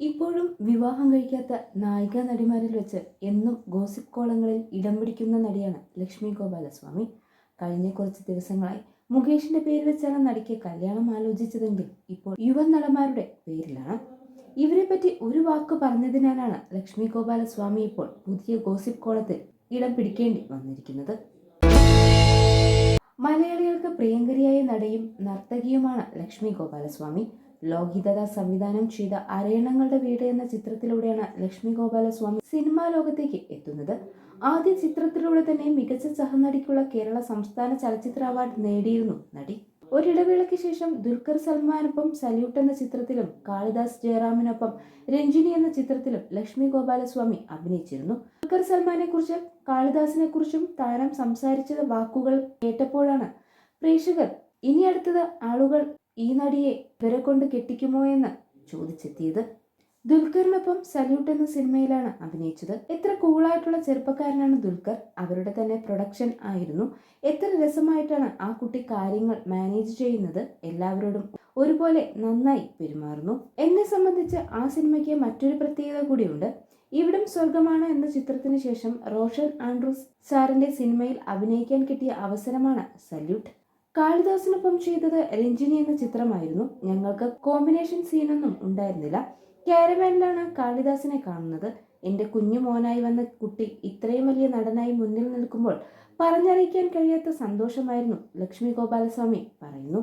ഇപ്പോഴും വിവാഹം കഴിക്കാത്ത നായിക നടിമാരിൽ വെച്ച് എന്നും ഗോസിപ്പ് കോളങ്ങളിൽ ഇടം പിടിക്കുന്ന നടിയാണ് ലക്ഷ്മി ഗോപാലസ്വാമി. കഴിഞ്ഞ കുറച്ച് ദിവസങ്ങളായി മുകേഷിന്റെ പേര് വെച്ചാണ് നടിക്ക് കല്യാണം ആലോചിച്ചതെങ്കിൽ ഇപ്പോൾ യുവ നടന്മാരുടെ പേരിലാണ്. ഇവരെ പറ്റി ഒരു വാക്ക് പറഞ്ഞതിനാലാണ് ലക്ഷ്മി ഗോപാലസ്വാമി ഇപ്പോൾ പുതിയ ഗോസിപ്പ് കോളത്തിൽ ഇടം പിടിക്കേണ്ടി വന്നിരിക്കുന്നത്. മലയാളികൾക്ക് പ്രിയങ്കരിയായ നടിയും നർത്തകിയുമാണ് ലക്ഷ്മി ഗോപാലസ്വാമി. ലോഹിതദ സംവിധാനം ചെയ്ത അരയണങ്ങളുടെ വീട് എന്ന ചിത്രത്തിലൂടെയാണ് ലക്ഷ്മി ഗോപാലസ്വാമി സിനിമാ ലോകത്തേക്ക് എത്തുന്നത്. ആദ്യ ചിത്രത്തിലൂടെ തന്നെ മികച്ച സഹനടിക്കുള്ള കേരള സംസ്ഥാന ചലച്ചിത്ര അവാർഡ് നേടിയിരുന്നു നടി. ഒരിടവേളയ്ക്ക് ശേഷം ദുൽഖർ സൽമാനൊപ്പം സല്യൂട്ട് എന്ന ചിത്രത്തിലും കാളിദാസ് ജയറാമിനൊപ്പം രഞ്ജിനി എന്ന ചിത്രത്തിലും ലക്ഷ്മി ഗോപാലസ്വാമി അഭിനയിച്ചിരുന്നു. ദുൽഖർ സൽമാനെ കുറിച്ച് കാളിദാസിനെ കുറിച്ചും താരം സംസാരിച്ച വാക്കുകൾ കേട്ടപ്പോഴാണ് പ്രേക്ഷകർ ഇനി അടുത്തത് ആളുകൾ ഈ നടിയെ ഇവരെ കൊണ്ട് കെട്ടിക്കുമോ എന്ന് ചോദിച്ചെത്തിയത് ദുൽഖറിനൊപ്പം സല്യൂട്ട് എന്ന സിനിമയിലാണ് അഭിനയിച്ചത്. എത്ര കൂളായിട്ടുള്ള ചെറുപ്പക്കാരനാണ് ദുൽഖർ. അവരുടെ തന്നെ പ്രൊഡക്ഷൻ ആയിരുന്നു. എത്ര രസമായിട്ടാണ് ആ കുട്ടി കാര്യങ്ങൾ മാനേജ് ചെയ്യുന്നത് എല്ലാവരോടും ഒരുപോലെ നന്നായി പെരുമാറുന്നു. എന്നെ സംബന്ധിച്ച് ആ സിനിമയ്ക്ക് മറ്റൊരു പ്രത്യേകത കൂടിയുണ്ട്. ഇവിടം സ്വർഗമാണ് എന്ന ചിത്രത്തിന് ശേഷം റോഷൻ ആൻഡ്രൂസ് സാറിന്റെ സിനിമയിൽ അഭിനയിക്കാൻ കിട്ടിയ അവസരമാണ് സല്യൂട്ട്. കാളിദാസിനൊപ്പം ചെയ്തത് രഞ്ജിനി എന്ന ചിത്രമായിരുന്നു. ഞങ്ങൾക്ക് കോമ്പിനേഷൻ സീനൊന്നും ഉണ്ടായിരുന്നില്ല. കാരവാനിലാണ് കാളിദാസിനെ കാണുന്നത്. എന്റെ കുഞ്ഞു മോനായി വന്ന കുട്ടി ഇത്രയും വലിയ നടനായി മുന്നിൽ നിൽക്കുമ്പോൾ പറഞ്ഞറിയിക്കാൻ കഴിയാത്ത സന്തോഷമായിരുന്നു ലക്ഷ്മി ഗോപാലസ്വാമി പറയുന്നു.